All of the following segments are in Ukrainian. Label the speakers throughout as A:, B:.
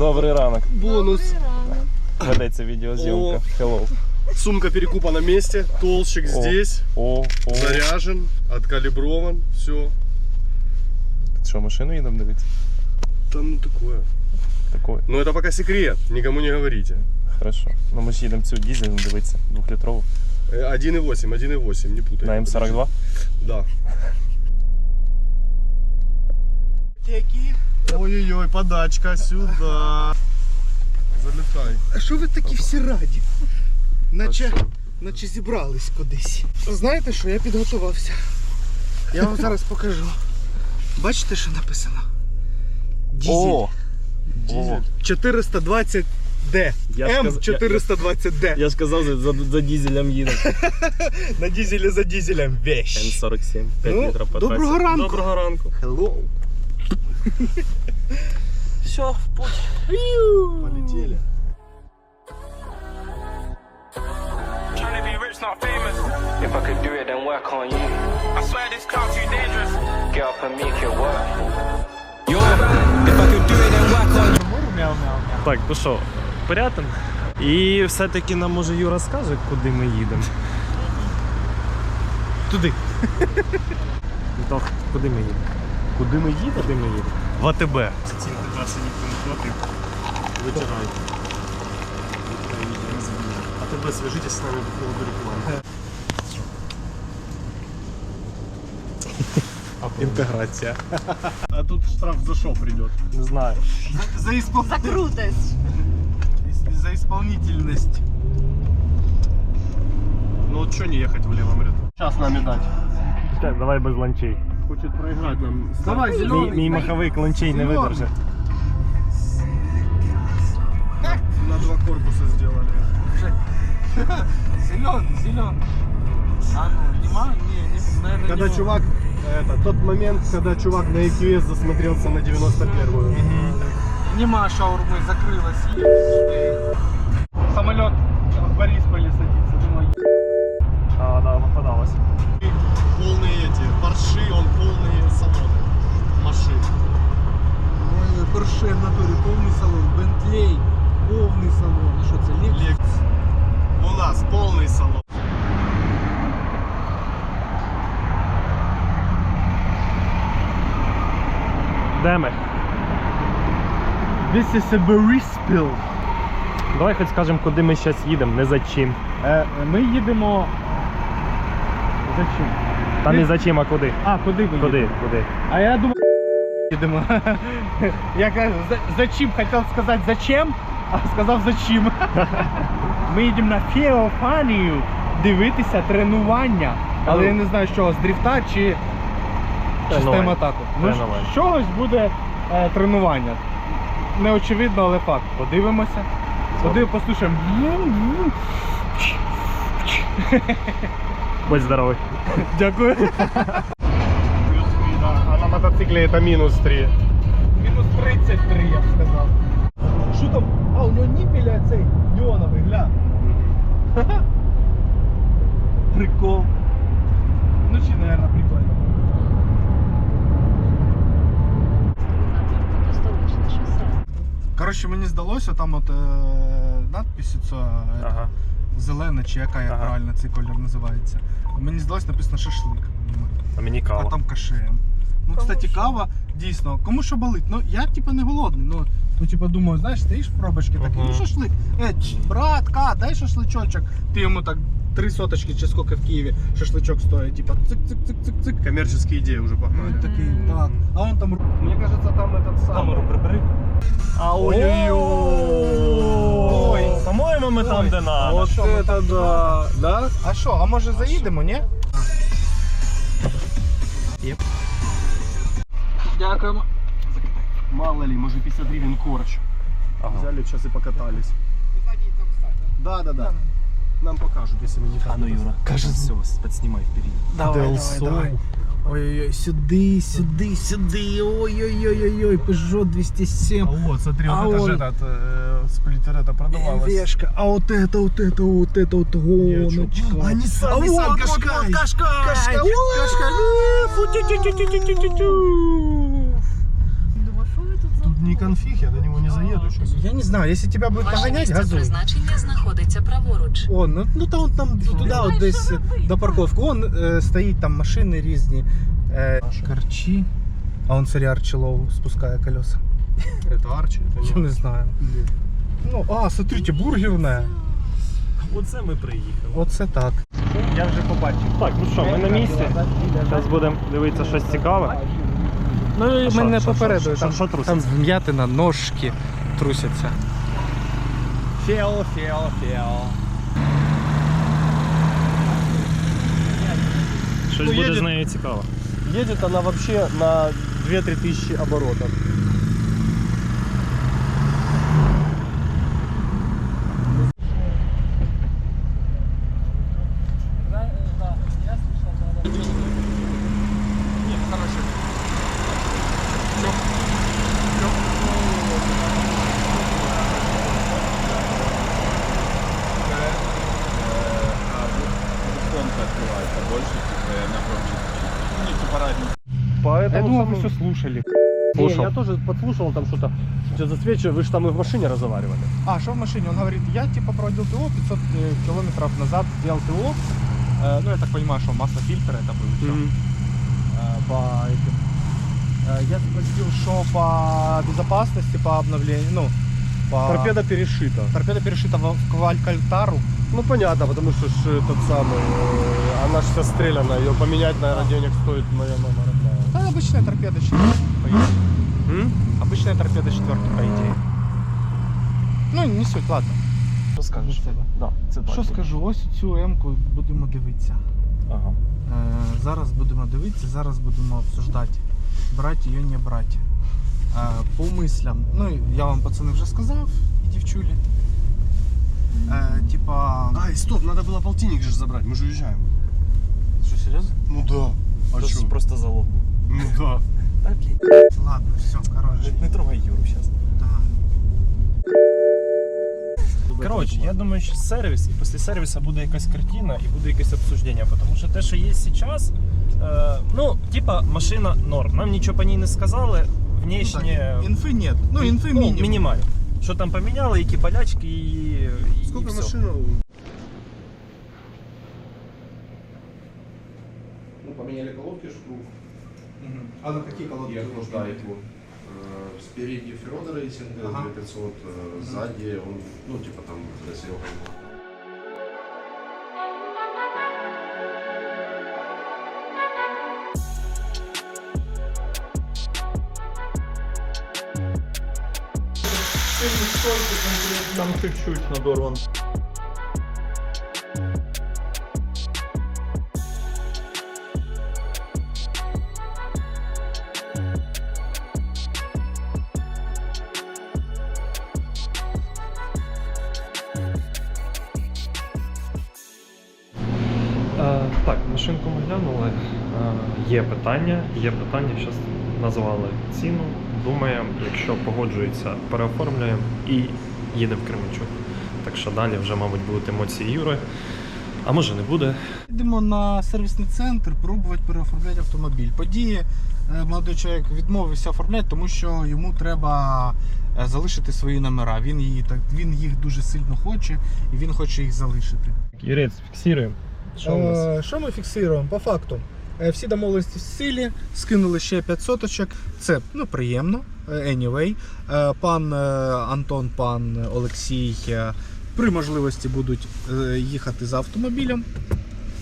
A: Добрий ранок.
B: Бонус.
A: Ведеться відеозйомка. Hello.
B: Сумка перекупа на месте, толщик
A: О.
B: здесь,
A: О, о.
B: заряжен, откалиброван, все.
A: Що, машину їдемо дивитися?
B: Там ну такое.
A: Такое.
B: Но это пока секрет, никому не говорите.
A: Хорошо. Ну ми ж їдемо цю дізельну дивитися, двохлітрову.
B: Э, 1.8, 1.8, не путай.
A: На М42.
B: Да. Ой-ой-ой, подачка сюда. Залетай.
C: А що ви такі всі раді? Наче, наче зібрались кудись. Знаєте що, я підготувався. Я вам зараз покажу. Бачите, що написано? Дізель.
A: О!
B: Дизель.
C: 420D.
A: Я ж каз-
C: М420D.
A: Я ж казав, за, за, за дізелем їдемо.
C: На дізелі за дізелем. Вещь.
A: Н47, 5
C: Ну,
A: літрів по
C: доброго
A: трасі.
C: ранку.
A: Доброго ранку.
C: Hello.
A: Все, в путь.
B: Полетели.
D: Trying to be rich, not famous.
E: If I could do it, then work on you.
D: I swear this cloud too dangerous.
E: Get up and make it work. Yo, if I could do it, then work on you.
A: Так, ну що, порятин. І все-таки нам може Юра скаже, куди ми їдемо.
C: Туди.
A: Ну так, куди ми їдемо? Куди ми їдемо? Куди ми їдемо? В АТБ. Ці інтеграції ніхто не платив. Витирайте. АТБ, свяжитесь з нами по поводу реклами. Інтеграція.
B: А тут штраф за что придет?
A: Не знаю.
C: За, испол...
F: За крутость.
C: за исполнительность.
B: Ну вот что не ехать в левом ряду? Сейчас нами дать.
A: Так, давай без ланчей.
B: Хочет проиграть нам.
C: Давай, зеленый.
A: мій маховик ланчей не видержить.
B: На два корпуса сделали.
C: Зеленый, зеленый. А ну, нема? Не, не, наверное,
B: Когда
C: нема.
B: чувак, это тот момент, когда чувак на EQS засмотрелся на 91-ю.
C: Нема шаурмы, закрылась. Самолет в Борисполе садится. Думаю,
A: А, да, попадалось.
B: Полные эти,
A: Ми?
C: This is a Boриspil.
A: Давай хоч скажемо, куди ми зараз їдемо, не за чим.
C: Е, Ми їдемо. За чим?
A: Та не за чим, а куди.
C: А, куди ви
A: Куди?
C: їдете?
A: Куди?
C: А я думаю, їдемо. Я кажу, за, за чим хотів сказати зачем, а сказав за чим. Ми їдемо на Феофанію дивитися тренування. Але я не знаю, з чого, з дріфта чи система атаку. Ну,
A: Тренувань.
C: з чогось буде е, тренування. Не очевидно, але факт. Подивимося. Подив, послухаємо.
A: Будь здоровий.
C: Дякую.
B: Плюс 3, да. А на мотоцикле это минус 3.
C: Мінус 33, я б сказав. Що там? А, у нього ніпеля цей неоновий, гля. Прикол. Ну чи, наверное, прикольно. Коротше, мені здалося, там от е, надпись ця е,
A: Ага.
C: зелена, чи яка як
A: Ага.
C: правильно цей колір називається. Мені здалося написано шашлик. Думаю,
A: А мені
C: А
A: кава.
C: там кашем. Ну, кстати, кава, дійсно, кому що болить. Ну, я типа не голодний. Ну, ну типа думаю, знаєш, стоїш в пробочки такий,
A: Мгм.
C: ну шашлик. Е, ч, братка, дай шашличочок. Ти йому так три соточки чи скільки в Києві шашличок стоїть. Типа цик-цик-цик-цик-цик.
B: Коммерческие идеи уже погнали.
C: Він такий, так. А он там
B: Мне кажется, там этот самый.
A: Камеру прибери. А
C: Ой.
A: По-моєму, ми там, де надо.
B: Вот
C: что, мы
B: это да. Да?
C: А що, а може заїдемо, ні? Дякуємо.
B: Мало ли, может 50 гривен корч.
A: Ага.
B: Взяли сейчас и покатались. Да, да, да. Нам покажут, если мы не там.
A: А ну, Юра, кажется, все, подснимай впереди.
C: Давай, давай,
B: Делсо.
C: давай. Ой-ой-ой, сюди, сюди, сюди. Ой-ой-ой-ой, Peugeot 207.
B: А вот, смотри,
C: А
B: вот это же
C: вот.
B: этот э, сплиттер это продавалось.
C: Вешка. А вот это, вот это, вот это вот гоночка.
B: А Nissan,
C: А
B: Nissan
C: вот, вот,
B: Qashqai.
C: вот, Кашкай.
B: Кашкай.
C: Кашкай. Фу,
B: конфиг, я на него не заеду сейчас.
C: Я не знаю, если тебя будет
G: Ваше
C: погонять,
G: місце
C: газуй.
G: призначення знаходиться праворуч.
C: О, ну, ну там, там туди от десь до парковки. Вон е, стоїть там машини різні. Е, Карчі. А он смотри, Арчилов спускає колеса.
B: Это Арчи? Это
C: Я
B: не
C: не знаю. Ну, а, смотрите, бургерне.
A: Оце ми приїхали.
C: Оце так. Я вже побачив.
A: Так, ну що, ми на місці. Зараз будемо дивитися щось цікаве.
C: Ну і
A: А
C: мене попередили, там,
A: що труситься?
C: там вм'ятина, ножки трусяться. Фіо, фіо, фіо.
A: Щось
B: Ну,
A: буде з нею цікаво.
B: Едет она вообще на 2-3 тысячи оборотов.
C: Я думал, вы все слушали.
B: Не, я тоже подслушал там что-то. Что засвечиваю, вы же там и в машине разговаривали.
C: А, что в машине? Он говорит, я типа проводил ТО 500 э, километров назад, сделал ТО. Э, ну, я так понимаю, что маслофильтр это был всё. Э, по этим. Э, я спросил, что по безопасности, по обновлению, ну, по...
B: Торпеда перешита.
C: Торпеда перешита в Квалькальтару.
B: Ну понятно, потому что ж этот самый, э, она же вся стреляна, ее поменять, наверное, денег стоит моя мама
C: обычная торпеда четверки, по идее. Обычная торпеда четверки, по идее. Ну, не суть, ладно.
B: Що скажеш? Да, це
C: Що скажу, ось цю М-ку будемо дивитися.
A: Ага.
C: Е, зараз будемо дивитися, зараз будемо обсуждати, брати її, не брати. Е, по мислям. Ну, я вам пацани вже сказав, і дівчулі. Е, типа.
B: Ай, стоп, надо было полтинник же забрать, мы же уезжаем.
C: Що, серйозно?
B: Ну да. А что?
A: Просто залог.
B: Ну да.
C: Ладно, все, коротше.
A: Не трогай Юру.
C: Да.
A: Коротше, я думаю, що сервіс, і після сервісу буде якась картина і буде якесь обсуждення, тому що те, що є зараз, е, ну, типа, машина норм. Нам нічого по ній не сказали, внешне,
C: Так, інфи нет. Ну, інфи
A: ну,
C: мінімум.
A: мінімально. Що там поміняли, які болячки і, і
B: Сколько
A: і все.
B: машин? Ну, поменяли колодки шкруг
C: А на які колодки?
B: и охлаждает его. Э, Спереди Фрёда рейсинга
C: Ага.
B: 2500, э, сзади он, ну, типа там для Серега.
A: Там чуть-чуть надорван. Є питання, є питання, зараз назвали ціну. Думаємо, якщо погоджується, переоформлюємо і їдемо в Кременчук. Так що далі вже, мабуть, будуть емоції Юри. А може не буде.
C: Йдемо на сервісний центр пробувати переоформляти автомобіль. Події е, молодий чоловік відмовився оформляти, тому що йому треба е, залишити свої номера. Він її так він їх дуже сильно хоче і він хоче їх залишити.
A: Юрець, фіксуємо. Що у нас?
C: Е, Що ми фіксуємо? По факту. Е, Всі домовленості в силі, скинули ще 500 очок. Це ну, приємно. е, Anyway. Е, Пан Антон, пан Олексій при можливості будуть їхати за автомобілем.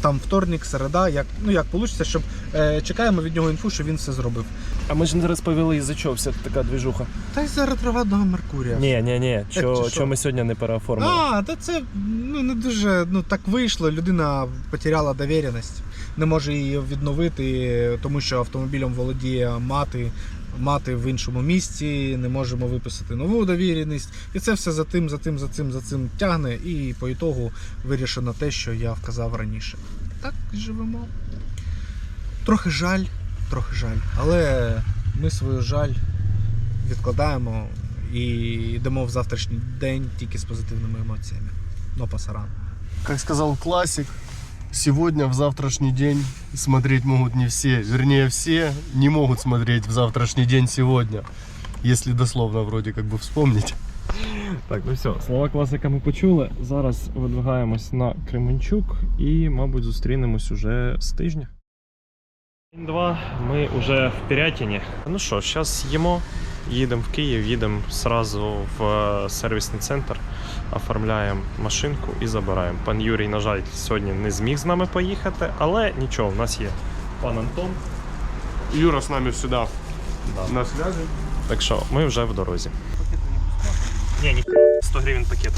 C: Там вторник, середа, як, ну як вийде, щоб е, чекаємо від нього інфу, що він все зробив.
A: А ми ж не розповіли, із-за чого вся така двіжуха.
C: Та й трава до Меркурія.
A: Ні, ні, ні. що?
C: що
A: ми сьогодні не переоформили?
C: А, та це ну, не дуже ну, так вийшло. Людина потеряла довіреність, не може її відновити, тому що автомобілем володіє мати. Мати в іншому місці, не можемо виписати нову довіреність. І це все за тим, за тим, за цим, за цим тягне. І по ітогу вирішено те, що я вказав раніше. Так живемо. Трохи жаль, трохи жаль. Але ми свою жаль відкладаємо і йдемо в завтрашній день тільки з позитивними емоціями. Но пасаран.
B: Как сказал классик, сегодня в завтрашний день смотреть могут не все. Вернее, все не могут смотреть в завтрашний день сегодня. Если дословно вроде как бы вспомнить.
A: Так, ну все, слова класика ми почули. Зараз видвигаємось на Кременчук і, мабуть, зустрінемось уже з тижня. День два, ми вже в Пірятіні. Ну що, зараз їмо, їдемо в Київ, їдемо сразу в е, сервісний центр, Оформляємо машинку і забираємо. Пан Юрій, на жаль, сьогодні не зміг з нами поїхати, але нічого, в нас є пан Антон.
B: Юра с нами сюда
A: Да.
B: на связи.
A: Так що ми вже в дорозі. Не, не 100 гривен пакет.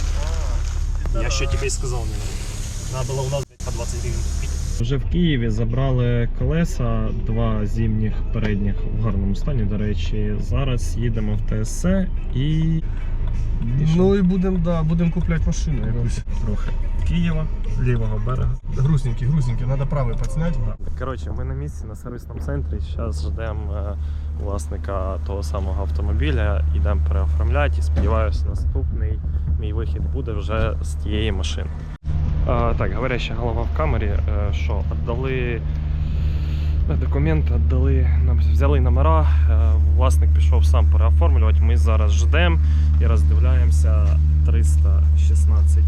A: Я ще тебе й сказав. Надо було у нас по 20 гривень купити. Вже в Києві забрали колеса, два зимніх передніх в гарному стані, до речі. Зараз їдемо в ТСЦ і
B: Ну і будемо да, будем купляти машину якусь.
A: трохи Києва, лівого берега.
B: Грустненький, грустненький, надо правий підсняти.
A: Коротше, ми на місці на сервісному центрі. Зараз ждемо е, власника того самого автомобіля, йдемо переоформляти і сподіваюся, наступний мій вихід буде вже з тієї машини. А, так, говоряща голова в камері, е, що віддали документи, віддали, взяли номера, е, власник пішов сам переоформлювати. Ми зараз ждемо і роздивляємося 316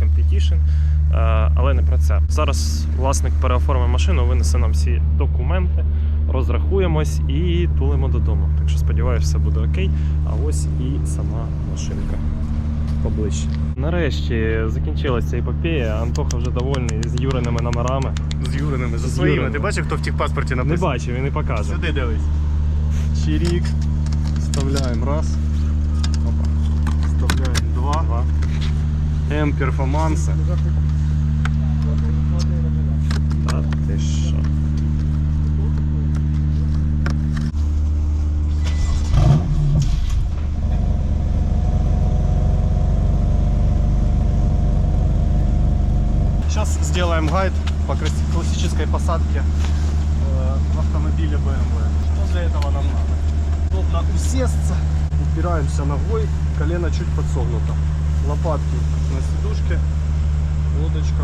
A: Competition. Е, але не про це. Зараз власник переоформить машину, винесе нам всі документи, розрахуємось і тулимо додому. Так що сподіваюся, все буде окей. А ось і сама машинка поближче. Нарешті закінчилася епопея. Антоха вже довольний з Юриними номерами.
B: З Юриними, за своїми.
A: Юриними.
B: Ти бачив, хто в тих паспорті написав?
A: Не бачив, він не показує.
B: Сюди дивись. Чирік. Вставляємо раз. Опа. Вставляємо два.
A: Два.
B: М перформанси.
A: Та ти що?
B: Сделаем гайд по классической посадке э, в автомобиле BMW. Что для этого нам надо? Удобно усесться, упираемся ногой, колено чуть подсогнуто. Лопатки на сидушке, лодочка,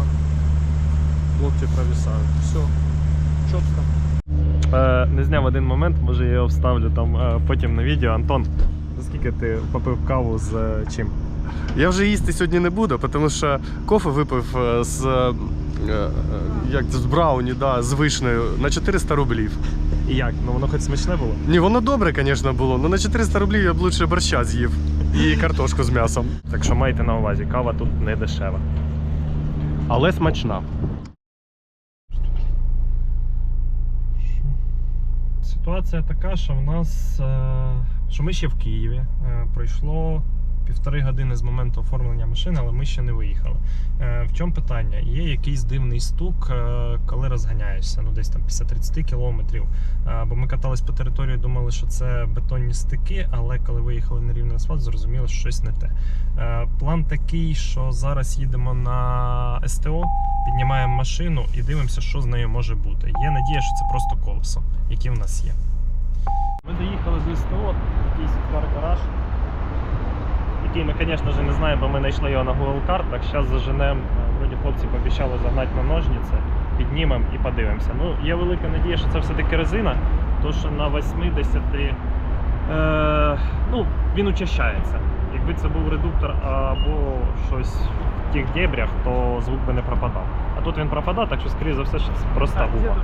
B: локти провисают. Все, четко.
A: Е, не зняв один момент, може я його вставлю там е, потім на відео. Антон, скільки ти попив каву з е, чим?
B: Я вже їсти сьогодні не буду, тому що кофе випив з, як, з брауні, да, з вишнею на 400 рублів.
A: І як? Ну воно хоч смачне було?
B: Ні, воно добре, звісно, було, але на 400 рублів я б лучше борща з'їв і картошку з м'ясом.
A: Так що майте на увазі, кава тут не дешева.
B: Але смачна.
A: Ситуація така, що в нас е, що ми ще в Києві. Е, Пройшло півтори години з моменту оформлення машини, але ми ще не виїхали. Е, В чому питання? Є якийсь дивний стук, е, коли розганяєшся, ну десь там після 30 кілометрів. Е, Бо ми катались по території, думали, що це бетонні стики, але коли виїхали на рівний асфальт, зрозуміли, що щось не те. План такий, що зараз їдемо на СТО, піднімаємо машину і дивимося, що з нею може бути. Є надія, що це просто колесо, яке в нас є. Ми доїхали з СТО, якийсь кар-гараж, який ми, звісно ж, не знаємо, бо ми знайшли його на Google картах. Зараз заженемо. Е, Вроді хлопці пообіцяли загнати на ножниці, піднімемо і подивимося. Ну, є велика надія, що це все-таки резина, тому що на 80 е, ну, він учащається. Якби це був редуктор або щось в тих дебрях, то звук би не пропадав. А тут він пропадає, так що, скоріше за все, що це просто губа.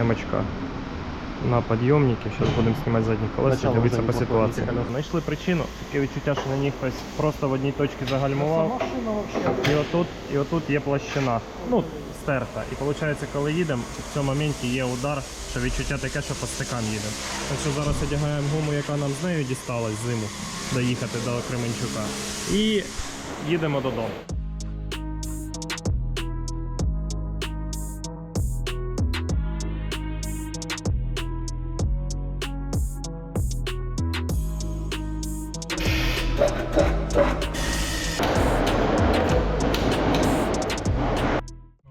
A: Емочка на підйомники. Зараз будемо знімати задні колеса і
B: Начало
A: дивитися по ситуації. Знайшли причину. Таке відчуття, що на них хтось просто в одній точці загальмував. І отут, і отут є площина. Ну, стерта. І виходить, коли їдемо, в цьому моменті є удар, що відчуття таке, що по стикам їдемо. Так що зараз одягаємо гуму, яка нам з нею дісталась зиму, доїхати до Кременчука. І їдемо додому.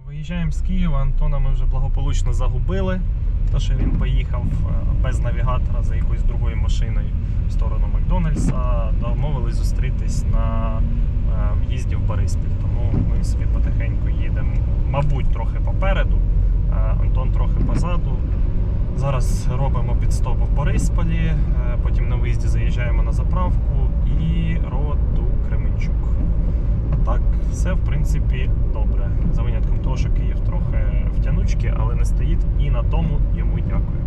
A: Виїжджаємо з Києва, Антона ми вже благополучно загубили, тому що він поїхав е, без навігатора за якоюсь другою машиною. в сторону Макдональдса, домовились зустрітись на е, в'їзді в Бориспіль. Тому ми собі потихеньку їдемо, мабуть, трохи попереду, Антон трохи позаду. Зараз робимо підстоп в Борисполі, е, потім на виїзді заїжджаємо на заправку і роду Кременчук. Так, все в принципі добре. За винятком того, що Київ трохи втянучки, але не стоїть, і на тому йому дякую.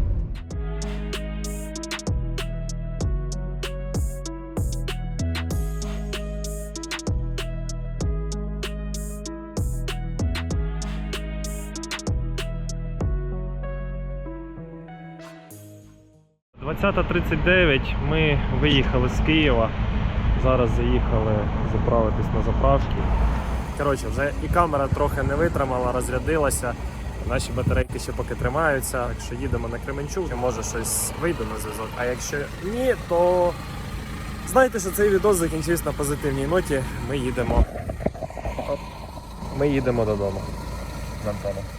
A: «20.39» ми виїхали з Києва. Зараз заїхали заправитись на заправки. Коротше, вже і камера трохи не витримала, розрядилася. Наші батарейки ще поки тримаються. Так що їдемо на Кременчук, може щось вийде на зв'язок. А якщо ні, то знайте, що цей відео закінчився на позитивній ноті. Ми їдемо. Ми їдемо додому з Антоном.